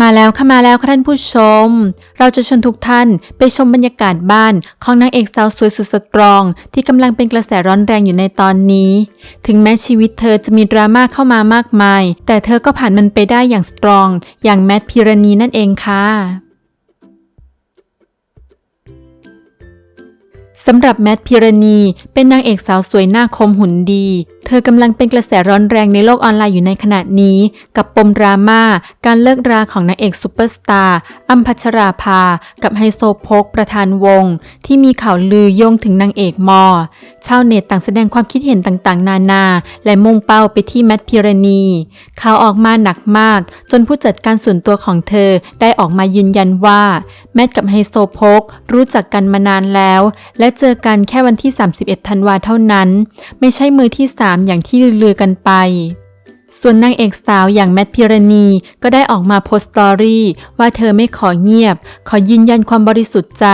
มาแล้วค่ะมาแล้วค่ะท่านผู้ชม เราจะชวนทุกท่านไปชมบรรยากาศบ้านของนางเอกสาวสวยสุดสตรอง ที่กำลังเป็นกระแสร้อนแรงอยู่ในตอนนี้ ถึงแม้ชีวิตเธอจะมีดราม่าเข้ามามากมาย แต่เธอก็ผ่านมันไปได้อย่างสตรอง อย่างแมทพิรณีนั่นเองค่ะสำหรับแมทพิรณีเป็นนางเอกสาวสวยหน้าคมหุ่นดีเธอกำลังเป็นกระแสร้อนแรงในโลกออนไลน์อยู่ในขณะนี้ กับปมดราม่าการเลิกราของนางเอกซูเปอร์สตาร์อัมพัชราภา กับไฮโซโพกประธานวง ที่มีข่าวลือโยงถึงนางเอกมอ ชาวเน็ตต่างแสดงความคิดเห็นต่างๆ นานา และมุ่งเป้าไปที่แมทพิรณี ข่าวออกมาหนักมาก จนผู้จัดการส่วนตัวของเธอได้ออกมายืนยันว่า แมทกับไฮโซโพกรู้จักกันมานานแล้ว และเจอกันแค่วันที่ 31 ธันวาเท่านั้น ไม่ใช่มือที่3อย่างที่ลือๆกันไป ส่วนนางเอกสาวอย่างแมทพิรณีก็ได้ออกมาโพสต์สตอรี่ว่าเธอไม่ขอเงียบ ขอยืนยันความบริสุทธิ์ใจ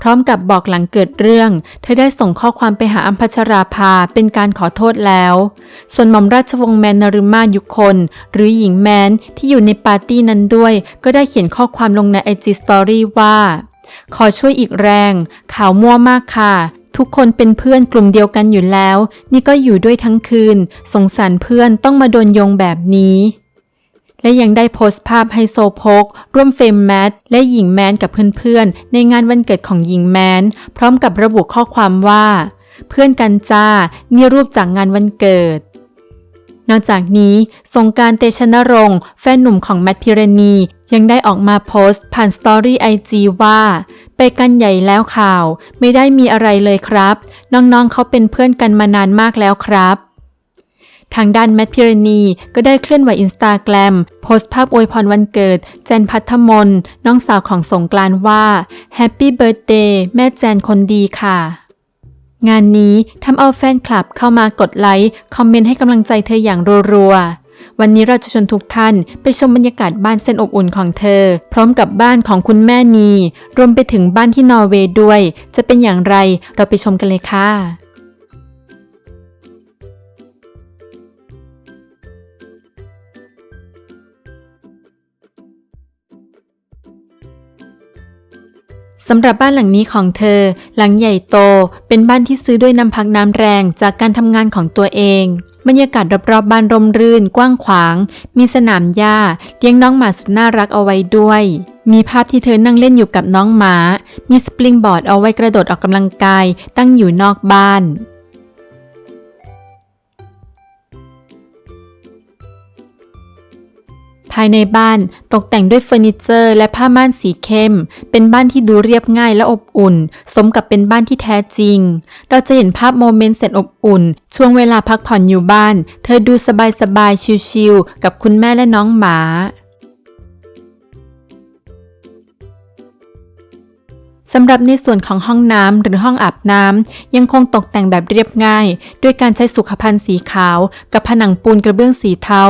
พร้อมกับบอกหลังเกิดเรื่อง เธอได้ส่งข้อความไปหาอัมพัชราภาเป็นการขอโทษแล้ว ส่วนหม่อมราชวงศ์แมนนรุมายุคน หรือหญิงแมนที่อยู่ในปาร์ตี้นั้นด้วย ก็ได้เขียนข้อความลงในไอจีสตอรี่ว่าขอช่วยอีกแรง ข่าวมั่วมากค่ะ ทุกคนเป็นเพื่อนกลุ่มเดียวกันอยู่แล้ว นี่ก็อยู่ด้วยทั้งคืน สงสารเพื่อนต้องมาโดนโยงแบบนี้ และยังได้โพสต์ภาพไฮโซโพกร่วมเฟรมแมทและหญิงแมนกับเพื่อนๆ ในงานวันเกิดของหญิงแมน พร้อมกับระบุข้อความว่า เพื่อนกันจ้า นี่รูปจากงานวันเกิดนอกจากนี้สงการเตชนรงค์แฟนหนุ่มของแมทพิรณี ยังได้ออกมาโพสต์ผ่านสตอรี่ไอจีว่า ไปกันใหญ่แล้วข่าว ไม่ได้มีอะไรเลยครับ น้องๆเขาเป็นเพื่อนกันมานานมากแล้วครับ ทางด้านแมทพิรณีก็ได้เคลื่อนไหวอินสตาแกรมโพสต์ภาพอวยพรวันเกิด แจนพัทมนน้องสาวของสงกรานว่าแฮปปี้เบิร์ a เดย์แม่แจนคนดีค่ะ งานนี้ทำเอาแฟนคลับเข้ามากดไลค์ คอมเมนต์ให้กำลังใจเธออย่างรัวๆ วันนี้เราจะชวนทุกท่านไปชมบรรยากาศบ้านเส้นอบอุ่นของเธอ พร้อมกับบ้านของคุณแม่นี รวมไปถึงบ้านที่นอร์เวย์ด้วย จะเป็นอย่างไรเราไปชมกันเลยค่ะ สำหรับบ้านหลังนี้ของเธอ หลังใหญ่โต เป็นบ้านที่ซื้อด้วยน้ำพักน้ำแรงจากการทำงานของตัวเอง บรรยากาศรอบๆบบ้านร่มรื่น กว้างขวาง มีสนามหญ้าเลี้ยงน้องหมาสุดน่ารักเอาไว้ด้วย มีภาพที่เธอนั่งเล่นอยู่กับน้องหมา มีสปริงบอร์ดเอาไว้กระโดดออกกำลังกาย ตั้งอยู่นอกบ้านายในบ้านตกแต่งด้วยเฟอร์นิเจอร์ และผ้าม่านสีเข้ม เป็นบ้านที่ดูเรียบง่ายและอบอุ่น สมกับเป็นบ้านที่แท้จริง เราจะเห็นภาพโมเมนต์แสนอบอุ่น ช่วงเวลาพักผ่อนอยู่บ้าน เธอดูสบายๆชิลๆกับคุณแม่และน้องหมา สำหรับในส่วนของห้องน้ำหรือห้องอาบน้ำยังคงตกแต่งแบบเรียบง่าย ด้วยการใช้สุขภัณฑ์สีขาว กับผนังปูนกระเบื้องสีเทา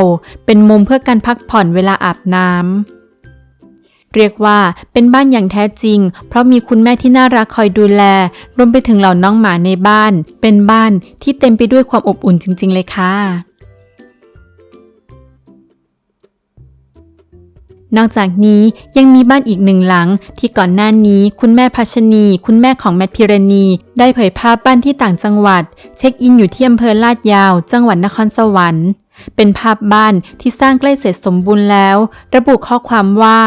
เป็นมุมเพื่อการพักผ่อนเวลาอาบน้ำเรียกว่าเป็นบ้านอย่างแท้จริง เพราะมีคุณแม่ที่น่ารักคอยดูแล รวมไปถึงเหล่าน้องหมาในบ้าน เป็นบ้านที่เต็มไปด้วยความอบอุ่นจริง ๆ เลยค่ะ นอกจากนี้ยังมีบ้านอีกหนึ่งหลัง ที่ก่อนหน้านี้คุณแม่พัชนี คุณแม่ของแมทพิรณี ได้เผยภาพบ้านที่ต่างจังหวัด เช็คอินอยู่ที่อำเภอลาดยาว จังหวัดนครสวรรค์เป็นภาพบ้านที่สร้างใกล้เสร็จสมบูรณ์แล้ว ระบุข้อความว่า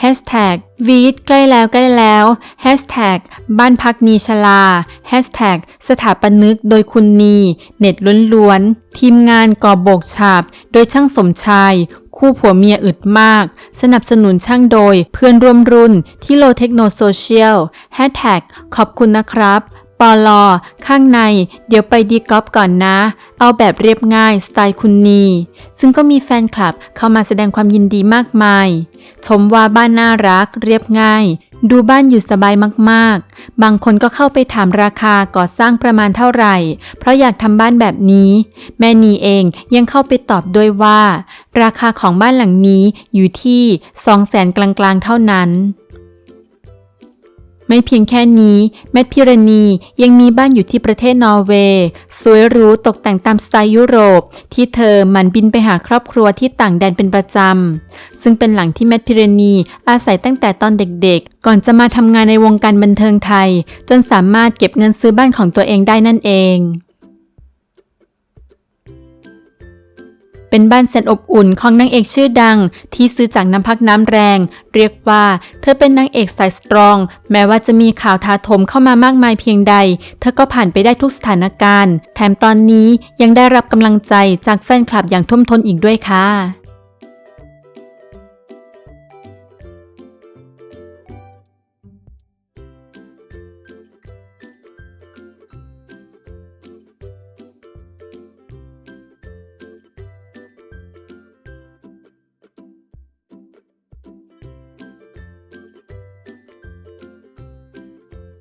Hashtag วีดใกล้แล้วใกล้แล้ว Hashtag บ้านพักนีชลา Hashtag สถาปนึกโดยคุณนี เน็ตล้วนๆ ทีมงานก่อโบกฉาบ โดยช่างสมชาย คู่ผัวเมียอึดมาก สนับสนุนช่างโดยเพื่อนร่วมรุ่นที่โลเทคโนโซเชียลแฮชแท็กขอบคุณนะครับ ปอลอ ข้างใน เดี๋ยวไปดีกอล์ฟก่อนนะ เอาแบบเรียบง่ายสไตล์คุณนี ซึ่งก็มีแฟนคลับเข้ามาแสดงความยินดีมากมาย ชมว่าบ้านน่ารัก เรียบง่าย ดูบ้านอยู่สบายมากๆ บางคนก็เข้าไปถามราคาก่อสร้างประมาณเท่าไหร่ เพราะอยากทำบ้านแบบนี้ แม่นีเองยังเข้าไปตอบด้วยว่า ราคาของบ้านหลังนี้อยู่ที่ 2 0 0แสนกลางๆ เท่านั้น ไม่เพียงแค่นี้ แมทพิรณียังมีบ้านอยู่ที่ประเทศนอร์เวย์สวยหรูตกแต่งตามสไตล์ยุโรป ที่เธอหมันบินไปหาครอบครัวที่ต่างแดนเป็นประจำ ซึ่งเป็นหลังที่แมทพิรณีอาศัยตั้งแต่ตอนเด็กๆ ก่อนจะมาทำงานในวงการบันเทิงไทย จนสามารถเก็บเงินซื้อบ้านของตัวเองได้นั่นเอง เป็นบ้านแสนอบอุ่นของนางเอกชื่อดัง ที่ซื้อจากน้ำพักน้ำแรง เรียกว่า เธอเป็นนางเอกสายสตรอง แม้ว่าจะมีข่าวทาถมเข้ามามากมายเพียงใด เธอก็ผ่านไปได้ทุกสถานการณ์ แถมตอนนี้ยังได้รับกำลังใจจากแฟนคลับอย่างท่วมท้นอีกด้วยค่ะ